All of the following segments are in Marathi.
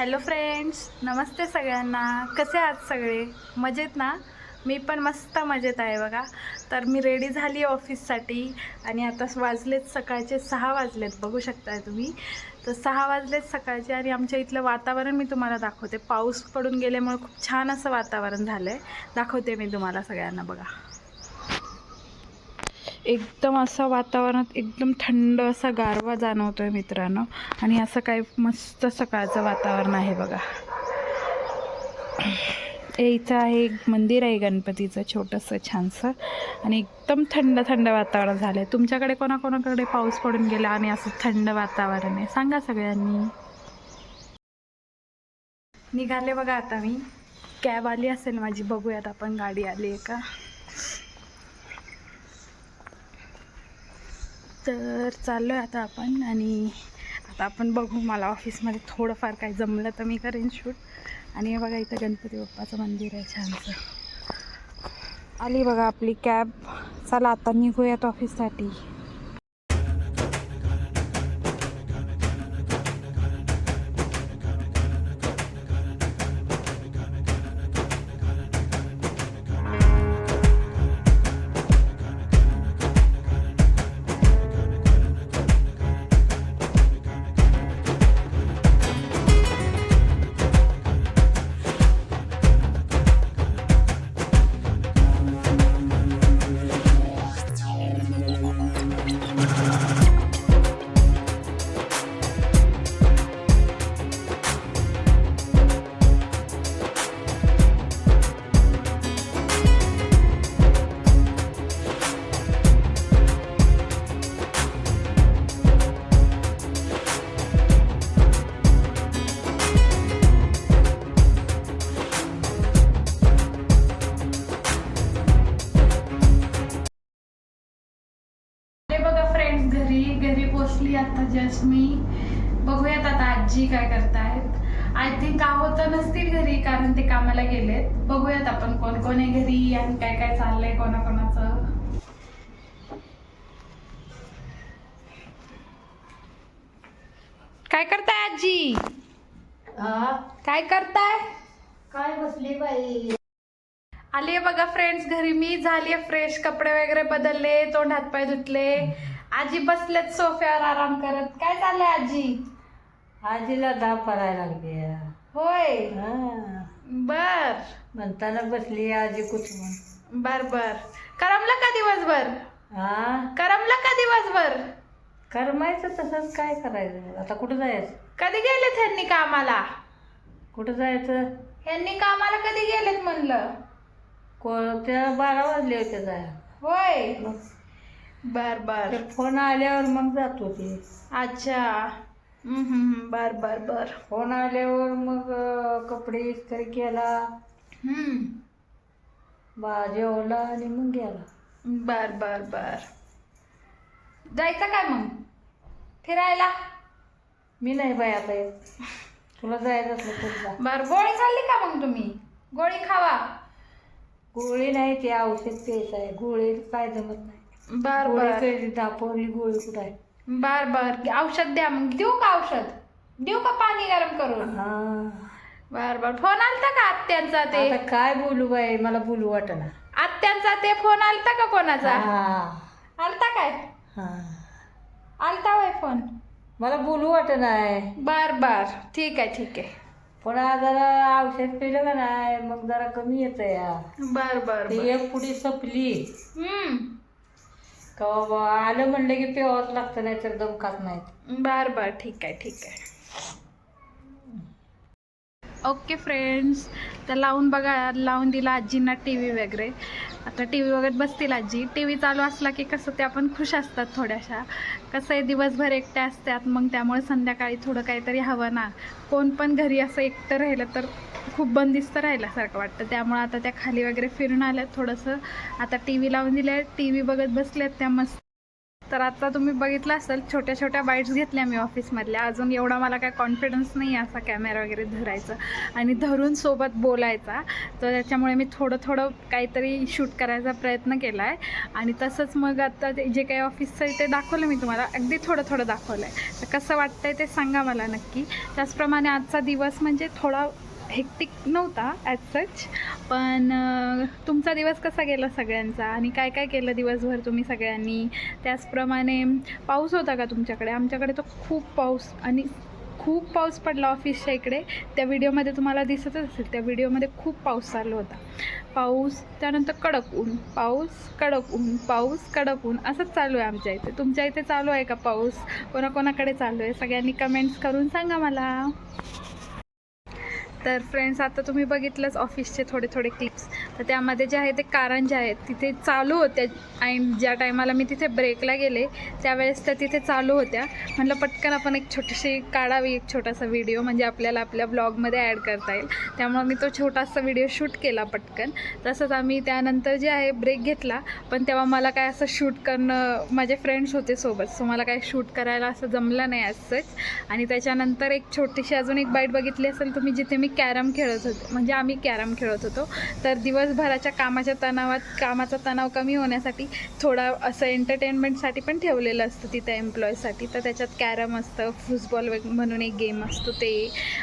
हॅलो फ्रेंड्स नमस्ते सगळ्यांना. कसे आहात सगळे? मजेत ना? मी पण मस्त मजेत आहे बघा. तर मी रेडी झाली ऑफिससाठी आणि आता वाजलेत सकाळचे सहा वाजलेत बघू शकताय तुम्ही. तर सहा वाजलेत सकाळचे आणि आमच्या इथलं वातावरण मी तुम्हाला दाखवते. पाऊस पडून गेल्यामुळे खूप छान असं वातावरण झालं आहे दाखवते मी तुम्हाला सगळ्यांना बघा. एकदम असं वातावरणात एकदम थंड असा गारवा जाणवतो आहे मित्रांनो. आणि असं काय मस्त सकाळचं वातावरण आहे बघा. इथं आहे एक मंदिर आहे गणपतीचं छोटंसं छानसं. आणि एकदम थंड थंड वातावरण झालं आहे तुमच्याकडे कोणाकोणाकडे पाऊस पडून गेला आणि असं थंड वातावरण आहे? सांगा सगळ्यांनी. निघाले बघा आता मी. कॅब आली असेल माझी बघूयात आपण गाडी आली आहे का? तर चाललो आहे आता आपण आणि आता आपण बघू मला ऑफिसमध्ये थोडंफार काय जमलं तर मी करेन शूट. आणि हे बघा इथं गणपती बाप्पाचं मंदिर आहे छानसं. आली बघा आपली कॅब. चला आता निघूयात ऑफिससाठी. पोचली आता जस्ट मी बघूयात आता आजी काय करतायत. आय थिंक आहोत तर नसतील घरी कारण ते कामाला गेलेत. बघूयात आपण कोण कोण आहे घरी आणि काय काय चाललंय कोणाकोणाचं. काय करताय आजी? काय करताय? काय बसली बाई. आली बघा फ्रेंड्स घरी मी झाली फ्रेश कपडे वगैरे बदलले तोंड हातपाय धुतले. आजी बसलेत सोफ्यावर आराम करत. काय चाललंय आजी? आजीला धाव करायला लागली होय. हा. बर. म्हणताना बसली आजी कुठून? बर बर करमलं का दिवसभर? हा करमलं का दिवसभर? करमायचं तसंच काय करायचं? आता कुठं जायचं? कधी गेलेत ह्यांनी कामाला? कुठं जायचं? ह्यांनी कामाला कधी गेलेत म्हणलं? कोणत्या बारा वाजले होते जायला. होय. बर बर. ते फोन आल्यावर मग जात होती अच्छा. हम्म, हम्म, हम्म. बर बर बर. फोन आल्यावर मग अं, कपडे इस्त्री केला. हम्म. बा जेवला आणि मग गेला. बर बर बर. जायचं काय मग? फिरायला? मी नाही बाई आता येत. तुला जायचं असलं तर जा. बर गोळी खाल्ली का मग तुम्ही? गोळी खावा. गोळी नाही ते औषध प्यायचं आहे. गोळी काय जमत नाही. बर गोळी बर. कधी दापोरली गोळी कुठं आहे? बर बर. औषध द्या मग. देऊ का औषध? देऊ का पाणी गरम करून? हा. बर बर. फोन आलता का आत्यांचा ते? आता काय बोलू बाई? मला बोलू वाटना. आत्यांचा ते फोन आलता का कोणाचा? हा. आलता काय? हा. आलता होय फोन? मला बोलू आहे. बर बर. ठीक आहे ठीक आहे. पण आज जरा औषध पिलं का नाही? मग जरा कमी येतं या बर बर ती बर. एक पुढे सपली. हम्म. का आलं म्हणलं की पेवाच लागतं नाही तर दम खात नाहीत. बर बर ठीक आहे ठीक आहे. ओके फ्रेंड्स तर लावून बघा लावून दिला आजींना टी व्ही वगैरे. आता टी व्ही बघत बसतील आजी. टी व्ही चालू असला की कसं त्या पण खुश असतात थोड्याशा. कसं आहे दिवसभर एकट्या असतात मग त्यामुळे संध्याकाळी थोडं काहीतरी हवं ना. कोण पण घरी असं एकटं राहिलं तर खूप बंदिस्त राहिल्यासारखं वाटतं. त्यामुळे आता त्या खाली वगैरे फिरून आल्यात थोडंसं. आता टी व्ही लावून दिल्या. टी व्ही बघत बसल्यात त्या मस्त तर आता तुम्ही बघितलं असेल छोट्या छोट्या बाईट्स घेतल्या मी ऑफिसमधल्या. अजून एवढा मला काय कॉन्फिडन्स नाही आहे असा कॅमेरा वगैरे धरायचं. आणि धरून सोबत बोलायचा. तर त्याच्यामुळे मी थोडं थोडं काहीतरी शूट करायचा प्रयत्न केला आहे आणि तसंच मग आता ते जे काही ऑफिसचं आहे ते दाखवलं मी तुम्हाला. अगदी थोडं थोडं दाखवलं आहे तर कसं वाटतंय ते सांगा मला नक्की. त्याचप्रमाणे आजचा दिवस म्हणजे थोडा हेक्टिक नव्हता ॲज सच पण तुमचा दिवस कसा गेला सगळ्यांचा? आणि काय काय केलं दिवसभर तुम्ही सगळ्यांनी? त्याचप्रमाणे पाऊस होता का तुमच्याकडे? आमच्याकडे तर खूप पाऊस आणि खूप पाऊस पडला ऑफिसच्या इकडे. त्या व्हिडिओमध्ये तुम्हाला दिसतच असेल त्या व्हिडिओमध्ये खूप पाऊस चालू होता. पाऊस त्यानंतर कडक ऊन पाऊस कडक ऊन पाऊस कडक ऊन असंच चालू आहे आमच्या इथे. तुमच्या इथे चालू आहे का पाऊस? कोणाकोणाकडे चालू आहे? सगळ्यांनी कमेंट्स करून सांगा मला. तर फ्रेंड्स आता तुम्ही बघितलंच ऑफिसचे थोडे थोडे क्लिप्स तर त्यामध्ये जे आहे ते कारंजे आहेत तिथे चालू होत्या. आणि ज्या टायमाला मी तिथे ब्रेकला गेले त्यावेळेस त्या तिथे चालू होत्या. म्हटलं पटकन आपण एक छोटीशी काढावी एक छोटासा व्हिडिओ म्हणजे आपल्याला आपल्या ब्लॉगमध्ये ॲड करता येईल. त्यामुळे मी तो छोटासा व्हिडिओ शूट केला पटकन. तसंच आम्ही त्यानंतर जे आहे ब्रेक घेतला. पण तेव्हा मला काय असं शूट करणं माझे फ्रेंड्स होते सोबत. सो मला काय शूट करायला असं जमलं नाही असंच आणि त्याच्यानंतर एक छोटीशी अजून एक बाईट बघितली असेल तुम्ही जिथे मी कॅरम खेळत होतो. म्हणजे आम्ही कॅरम खेळत होतो. तर दिवसभराच्या कामाच्या तणावात कामाचा तणाव कमी होण्यासाठी थोडा असं एंटरटेनमेंटसाठी पण ठेवलेलं असतं तिथं एम्प्लॉईजसाठी तर त्याच्यात कॅरम असतं फुसबॉल वेग म्हणून एक गेम असतो ते.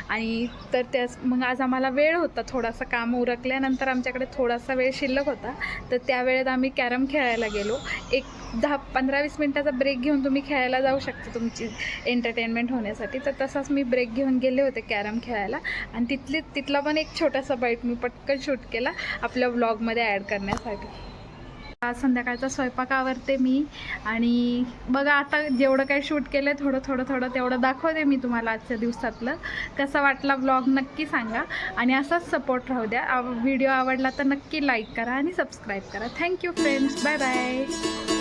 आणि तर त्याच मग आज आम्हाला वेळ होता थोडासा काम उरकल्यानंतर आमच्याकडे थोडासा वेळ शिल्लक होता. तर त्या वेळेत आम्ही कॅरम खेळायला गेलो. एक दहा पंधरा वीस मिनटाचा ब्रेक घेऊन तुम्ही खेळायला जाऊ शकता तुमची एंटरटेनमेंट होण्यासाठी. तर तसाच मी ब्रेक घेऊन गेले होते कॅरम खेळायला. आणि तिथली तिथला पण एक छोटासा बाईट मी पटकन शूट केला आपल्या व्लॉगमध्ये ॲड करण्यासाठी. आज संध्याकाळचा स्वयंपाक आवरते मी आणि बघा आता जेवढं काही शूट केलं आहे थोडं थोडं थोडं तेवढं दाखवते मी तुम्हाला आजच्या दिवसातलं. कसा वाटला व्लॉग नक्की सांगा. आणि असाच सपोर्ट राहू द्या. व्हिडिओ आवडला तर नक्की लाईक करा आणि सबस्क्राईब करा. Thank you friends bye bye